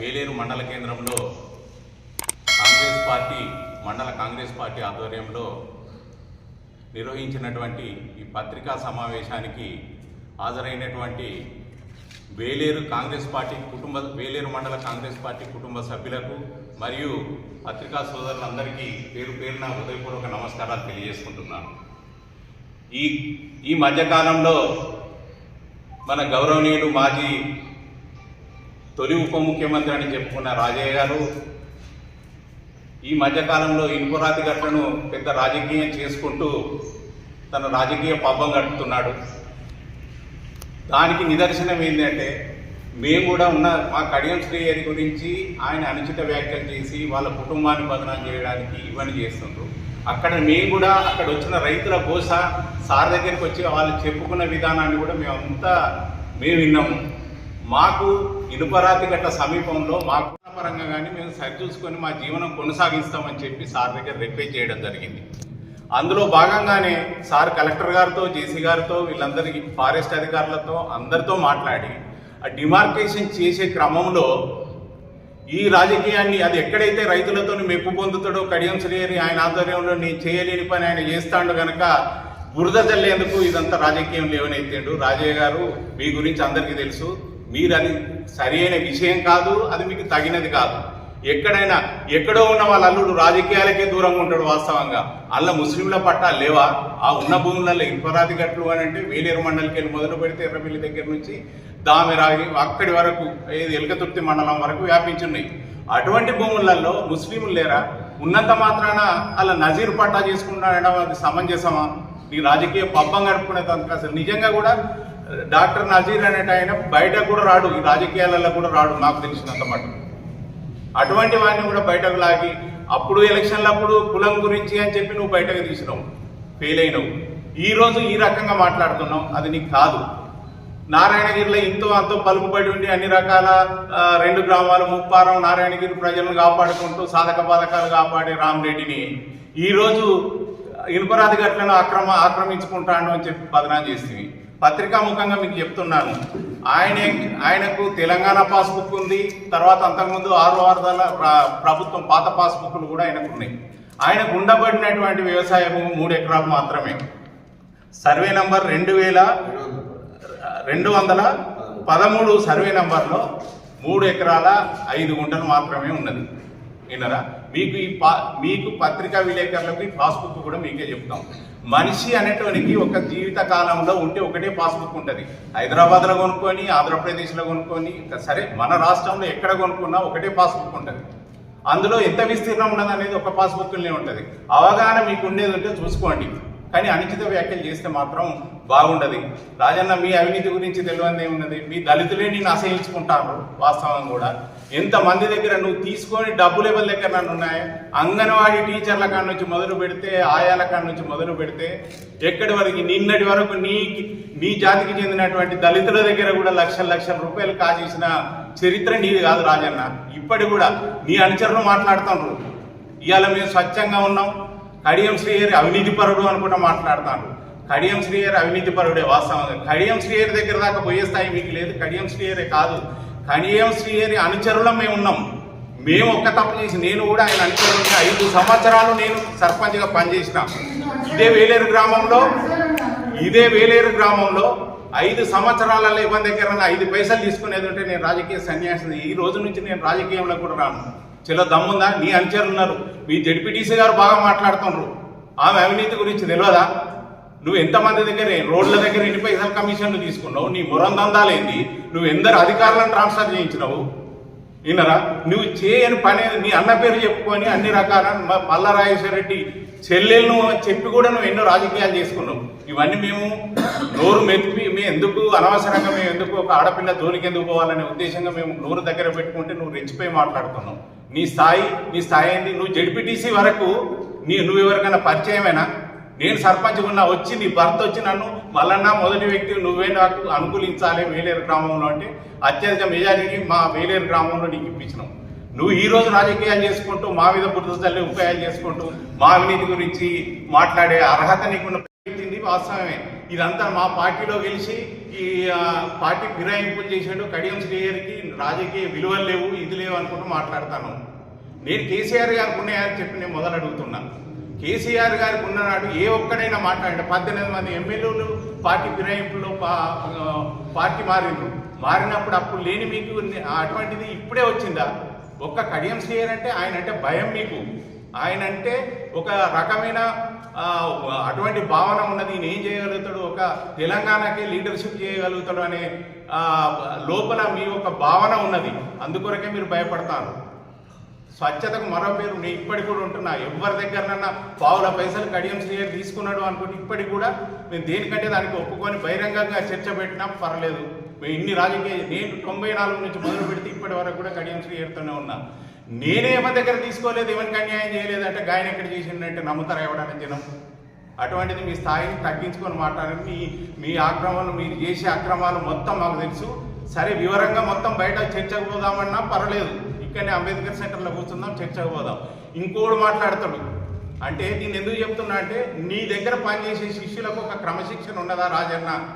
వేలేరు మండల కేంద్రంలో కాంగ్రెస్ పార్టీ మండల కాంగ్రెస్ పార్టీ ఆధ్వర్యంలో నిర్వహించినటువంటి ఈ పత్రికా సమావేశానికి హాజరైనటువంటి వేలేరు కాంగ్రెస్ పార్టీ కుటుంబ వేలేరు మండల కాంగ్రెస్ పార్టీ కుటుంబ సభ్యులకు మరియు పత్రికా సోదరులందరికీ పేరు పేరున హృదయపూర్వక నమస్కారాలు తెలియజేసుకుంటున్నాను. ఈ ఈ మధ్యకాలంలో మన గౌరవనీయులు మాజీ తొలి ఉప ముఖ్యమంత్రి అని చెప్పుకున్న రాజయ్య గారు ఈ మధ్యకాలంలో ఇనుపురాతి గట్లను పెద్ద రాజకీయం చేసుకుంటూ తన రాజకీయ పబ్బం గడుపుతున్నాడు. దానికి నిదర్శనం ఏంటంటే మేము కూడా ఉన్న మా కడియం శ్రీహరి గురించి ఆయన అనుచిత వ్యాఖ్యలు చేసి వాళ్ళ కుటుంబాన్ని బదనాం చేయడానికి ఇవన్నీ చేస్తుండ్రు. అక్కడ మేము కూడా అక్కడ వచ్చిన రైతుల గోస సార్ దగ్గరికి వచ్చి వాళ్ళు చెప్పుకున్న విధానాన్ని కూడా మేమంతా మేము విన్నాము. మాకు ఇనుపరాతి గట్ట సమీపంలో మాకు పరంగా కానీ మేము సరిచూసుకొని మా జీవనం కొనసాగిస్తామని చెప్పి సార్ దగ్గర రిక్వెస్ట్ చేయడం జరిగింది. అందులో భాగంగానే సార్ కలెక్టర్ గారితో జేసీ గారితో వీళ్ళందరికీ ఫారెస్ట్ అధికారులతో అందరితో మాట్లాడి ఆ డిమార్కేషన్ చేసే క్రమంలో ఈ రాజకీయాన్ని అది ఎక్కడైతే రైతులతో మెప్పు పొందుతాడో కడియం శ్రీహరి ఆయన ఆధ్వర్యంలో నేను చేయలేని పని ఆయన చేస్తాడు కనుక బురద చల్లేందుకు ఇదంతా రాజకీయం లేవనెత్తిండు. రాజయ్య గారు మీ గురించి అందరికీ తెలుసు. మీరు అది సరైన విషయం కాదు అది మీకు తగినది కాదు. ఎక్కడైనా ఎక్కడో ఉన్న వాళ్ళ అల్లుడు రాజకీయాలకే దూరంగా ఉంటాడు వాస్తవంగా. అల్ల ముస్లింల పట్టా లేవా? ఆ ఉన్న భూములలో ఇన్పరాది గట్లు అని అంటే వేలేరు మండలికి వెళ్ళి మొదలు పెడితే ఎర్రపల్లి దగ్గర నుంచి దామెరాగి అక్కడి వరకు ఏది ఎలకతుర్తి మండలం వరకు వ్యాపించున్నాయి. అటువంటి భూములలో ముస్లింలు లేరా? ఉన్నంత మాత్రాన అలా నజీర్ పట్టా చేసుకుంటాడడం అది సమంజసమా? నీ రాజకీయ పబ్బం గడుపుకునే తనకు అసలు నిజంగా కూడా డాక్టర్ నజీర్ అనేట ఆయన బయట కూడా రాడు ఈ రాజకీయాలలో కూడా రాడు నాకు తెలిసినంత మటుకు అటువంటి వాడిని కూడా బయటకు లాగి అప్పుడు ఎలక్షన్లప్పుడు కులం గురించి అని చెప్పి నువ్వు బయటకు తీసినావు ఫెయిల్ అయినావు. ఈరోజు ఈ రకంగా మాట్లాడుతున్నావు అది నీకు కాదు. నారాయణగిరిలో ఇంతో అంతో పలుకుబడి ఉండి అన్ని రకాల రెండు గ్రామాలు ముప్పారం నారాయణగిరి ప్రజలను కాపాడుకుంటూ సాధక పథకాలు కాపాడే రామరెడ్డిని ఈరోజు ఇనుపరాధి గట్లను అక్రమ ఆక్రమించుకుంటాను అని చెప్పి బదనాం చేసింది. పత్రికా ముఖంగా మీకు చెప్తున్నాను. ఆయన ఆయనకు తెలంగాణ పాస్బుక్ ఉంది. తర్వాత అంతకుముందు ఆరు వారదాల ప్రభుత్వం పాత పాస్బుక్లు కూడా ఆయనకు ఉన్నాయి ఆయనకు ఉండబడినటువంటి వ్యవసాయ భూమి మూడు ఎకరాలు మాత్రమే. సర్వే నంబర్ రెండు వేల రెండు వందల పదమూడు సర్వే నంబర్లో మూడు ఎకరాల ఐదు గుంటలు మాత్రమే ఉన్నది. విన్నరా? మీకు ఈ పా మీకు పత్రికా విలేకరులకు ఈ పాస్బుక్ కూడా మీకే చెప్తాం. మనిషి అనేటువంటి ఒక జీవిత కాలంలో ఉంటే ఒకటే పాస్బుక్ ఉంటుంది. హైదరాబాద్లో కొనుక్కొని ఆంధ్రప్రదేశ్లో కొనుక్కొని సరే మన రాష్ట్రంలో ఎక్కడ కొనుక్కున్నా ఒకటే పాస్బుక్ ఉంటుంది. అందులో ఎంత విస్తీర్ణం ఉన్నది అనేది ఒక పాస్బుక్లోనే ఉంటుంది. అవగాహన మీకు ఉండేది ఉంటే చూసుకోండి. కానీ అనుచిత వ్యాఖ్యలు చేస్తే మాత్రం బాగుండదు. రాజన్న మీ అవినీతి గురించి తెలియంది ఏమున్నది మీ దళితులే నేను అసహించుకుంటాను వాస్తవం కూడా. ఎంతమంది దగ్గర నువ్వు తీసుకొని డబ్బులు ఎవరి దగ్గర నన్ను ఉన్నాయి? అంగన్వాడీ టీచర్ల కాడ నుంచి మొదలు పెడితే ఆయాల కాడ నుంచి మొదలు పెడితే ఎక్కడి వరకు? నిన్నటి వరకు నీ నీ జాతికి చెందినటువంటి దళితుల దగ్గర కూడా లక్షల లక్షల రూపాయలు కాజేసిన చరిత్ర నీది కాదు రాజన్న. ఇప్పటి కూడా నీ అనుచరులు మాట్లాడుతున్నారు ఇవాళ మేము స్వచ్ఛంగా ఉన్నాం. కడియం శ్రీహరి అవినీతి పరుడు అనుకుంటా మాట్లాడతాను. కడియం శ్రీహరి అవినీతి పరుడే వాస్తవంగా. కడియం శ్రీహరి దగ్గర దాకా పోయే స్థాయి మీకు లేదు. కడియం శ్రీహరి కాదు. కడియం శ్రీహరి అనుచరులం మేము ఉన్నాం. మేము ఒక్క తప్పు చేసి నేను కూడా ఆయన అనుచరులుగా ఐదు సంవత్సరాలు నేను సర్పంచ్గా పనిచేసిన. ఇదే వేలేరు గ్రామంలో ఇదే వేలేరు గ్రామంలో ఐదు సంవత్సరాలలో ఇవ్వని దగ్గర ఐదు పైసలు తీసుకునేది ఉంటే నేను రాజకీయ సన్యాసి ఈ రోజు నుంచి నేను రాజకీయంలో కూడా రాను. చలో దమ్ముందా? నీ అనుచరులు ఉన్నారు మీ జడ్పీటీసీ గారు బాగా మాట్లాడుతున్నారు ఆమె అవినీతి గురించి తెలియదా నువ్వు ఎంతమంది దగ్గర రోడ్ల దగ్గర ఎన్ని పైసలు కమిషన్లు తీసుకున్నావు? నీ మురందందాలేంది నువ్వు ఎందరు అధికారులను ట్రాన్స్ఫర్ చేయించినావు? వినరా నువ్వు చేయని పని నీ అన్న పేరు చెప్పుకొని అన్ని రకాల మల్ల రెడ్డి చెల్లెలను చెప్పి కూడా నువ్వు ఎన్నో రాజకీయాలు చేసుకున్నావు. ఇవన్నీ మేము నోరు మెప్పి మేము ఎందుకు అనవసరంగా మేము ఎందుకు ఒక ఆడపిల్ల జోలికి ఎందుకు పోవాలనే ఉద్దేశంగా మేము నోరు దగ్గర పెట్టుకుంటే నువ్వు రెచ్చిపోయి మాట్లాడుతున్నావు. నీ స్థాయి నీ స్థాయి ఏంటి నువ్వు జడ్పీటీసీ వరకు నీ నువ్వు ఎవరికైనా పరిచయమేనా? నేను సర్పంచ్ ఉన్నా వచ్చి నీ భర్త వచ్చి నన్ను మల్లన్న మొదటి వ్యక్తి నువ్వే నాకు అనుకూలించాలి వేలేరు గ్రామంలో అంటే అత్యధిక మెజారిటీ మా వేలేరు గ్రామంలో నీకు ఇప్పించినావు నువ్వు ఈ రోజు రాజకీయాలు చేసుకుంటూ మా మీద బుద్ధ తల్లి ఉపాయాలు చేసుకుంటూ మా అవినీతి గురించి మాట్లాడే అర్హత నీకున్న వాస్తవమే. ఇదంతా మా పార్టీలో గెలిచి ఈ పార్టీ ఫిరాయింపులు చేసాడు కడియం శ్రీహరికి రాజకీయ విలువలు లేవు ఇది లేవు అనుకుంటూ మాట్లాడతాను. నేను కేసీఆర్ గారికి ఉన్నాయని చెప్పి నేను మొదలు అడుగుతున్నా. కేసీఆర్ గారికి ఉన్ననాడు ఏ ఒక్కడైనా మాట్లాడండి. పద్దెనిమిది మంది ఎమ్మెల్యేలు పార్టీ ఫిరాయింపులో పార్టీ మారిండ్రు. మారినప్పుడు అప్పుడు లేని మీకు అటువంటిది ఇప్పుడే వచ్చిందా? ఒక్క కడియం శ్రీయర్ అంటే ఆయన అంటే భయం మీకు. ఆయన అంటే ఒక రకమైన అటువంటి భావన ఉన్నది. ఈయన ఏం చేయగలుగుతాడు? ఒక తెలంగాణకే లీడర్షిప్ చేయగలుగుతాడు అనే లోపల మీ ఒక భావన ఉన్నది. అందుకొరకే మీరు భయపడతారు. స్వచ్ఛతకు మరో పేరు నేను ఇప్పటికి కూడా ఉంటున్నా. ఎవరి దగ్గరనన్నా పావుల పైసలు కడియం శ్రీయర్ తీసుకున్నాడు అనుకుంటే ఇప్పటికి కూడా నేను దేనికంటే దానికి ఒప్పుకొని బహిరంగంగా చర్చ పెట్టినా పర్లేదు. మేము ఇన్ని రాజకీయ నేను తొంభై నాలుగు నుంచి మొదలు పెడితే ఇప్పటి వరకు కూడా కడియం శ్రీయర్తోనే ఉన్నా. నేనే ఎవరి దగ్గర తీసుకోలేదు ఎవరికి అన్యాయం చేయలేదు అంటే గాయన ఎక్కడ చేసిందంటే నమ్ముతారు ఎవడని జనం? అటువంటిది మీ స్థాయిని తగ్గించుకొని మాట్లాడండి. మీ మీ ఆక్రమాలు మీరు చేసే అక్రమాలు మొత్తం మాకు తెలుసు. సరే వివరంగా మొత్తం బయట చర్చకు పోదామన్నా పర్వాలేదు. ఇక్కడనే అంబేద్కర్ సెంటర్లో కూర్చుందాం చర్చకు పోదాం. ఇంకోడు మాట్లాడతాడు. అంటే నేను ఎందుకు చెప్తున్నా అంటే నీ దగ్గర పనిచేసే శిష్యులకు ఒక క్రమశిక్షణ ఉన్నదా రాజన్న?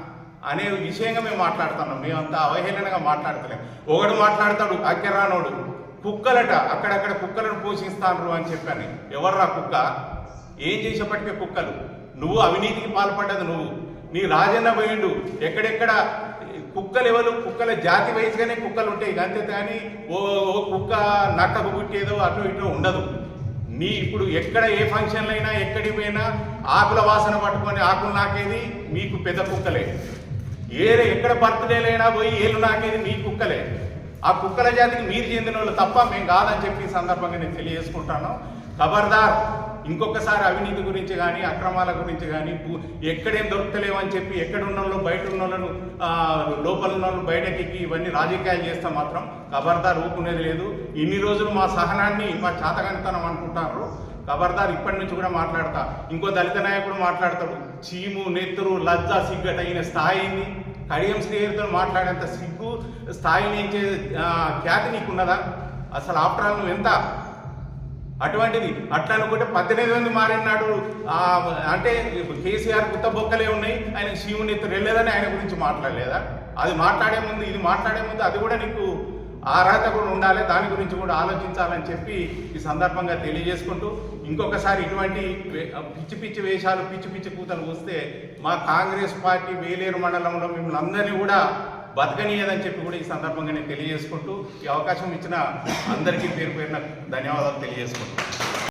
అనే విషయంగా మేము మాట్లాడుతున్నాం. మేమంతా అవహేళనగా మాట్లాడతలేం. ఒకడు మాట్లాడతాడు అక్కెరానోడు కుక్కలట అక్కడక్కడ కుక్కలను పోషిస్తాను అని చెప్పాను. ఎవర్రా కుక్క? ఏం చేసేపటికే కుక్కలు? నువ్వు అవినీతికి పాల్పడ్డది నువ్వు. నీ రాజన్న పోయిండు. ఎక్కడెక్కడ కుక్కలు ఎవరు కుక్కల జాతి వయసుగానే కుక్కలు ఉంటాయి అంతే కానీ ఓ ఓ కుక్క నక్కకు పుట్టేదో అటు ఇటు ఉండదు. నీ ఇప్పుడు ఎక్కడ ఏ ఫంక్షన్లు అయినా ఎక్కడికి పోయినా ఆకుల వాసన పట్టుకొని ఆకులు నాకేది? మీకు పెద్ద కుక్కలే. ఏ ఎక్కడ బర్త్డేలైనా పోయి ఏళ్ళు నాకేది? మీ కుక్కలే. ఆ కుక్కల జాతికి మీరు చెందిన వాళ్ళు తప్ప మేము కాదని చెప్పి ఈ సందర్భంగా నేను తెలియజేసుకుంటాను. ఖబర్దార్ ఇంకొకసారి అవినీతి గురించి కానీ అక్రమాల గురించి కానీ ఎక్కడేం దొరకలేవని చెప్పి ఎక్కడ ఉన్న వాళ్ళు బయట ఉన్న వాళ్ళను లోపల ఉన్న వాళ్ళు బయటకి ఎక్కి ఇవన్నీ రాజకీయాలు చేస్తే మాత్రం ఖబర్దార్ ఊపునేది లేదు. ఇన్ని రోజులు మా సహనాన్ని మా చాతగానితనం అనుకుంటారు. ఖబర్దార్ ఇప్పటి నుంచి కూడా మాట్లాడతా. ఇంకో దళిత నాయకుడు మాట్లాడతాడు. చీము నెత్తురు లజ్జ సిగ్గట అయిన స్థాయిని కడియం స్నేహితులు మాట్లాడేంత సిగ్గు స్థాయి నుంచి ఆ, ఖ్యాతి నీకున్నదా? అసలు ఆఫ్టర్ ఆల్ నువ్వు ఎంత? అటువంటిది. అట్లా అనుకుంటే పద్దెనిమిది మంది మారినాడు. అంటే కేసీఆర్ కొత్త బొక్కలే ఉన్నాయి. ఆయన శివుని ఎత్తు వెళ్ళలేదని ఆయన గురించి మాట్లాడలేదా? అది మాట్లాడే ముందు ఇది మాట్లాడే ముందు అది కూడా నీకు అర్హత కూడా ఉండాలి. దాని గురించి కూడా ఆలోచించాలని చెప్పి ఈ సందర్భంగా తెలియజేసుకుంటూ ఇంకొకసారి ఇటువంటి పిచ్చి పిచ్చి వేషాలు పిచ్చి పిచ్చి కూతలు వస్తే మా కాంగ్రెస్ పార్టీ వేలేరు మండలంలో మిమ్మల్ని అందరినీ కూడా బతకనీయదని చెప్పి కూడా ఈ సందర్భంగా నేను తెలియజేసుకుంటూ ఈ అవకాశం ఇచ్చిన అందరికీ పేరు పేరున ధన్యవాదాలు తెలియజేసుకుంటూ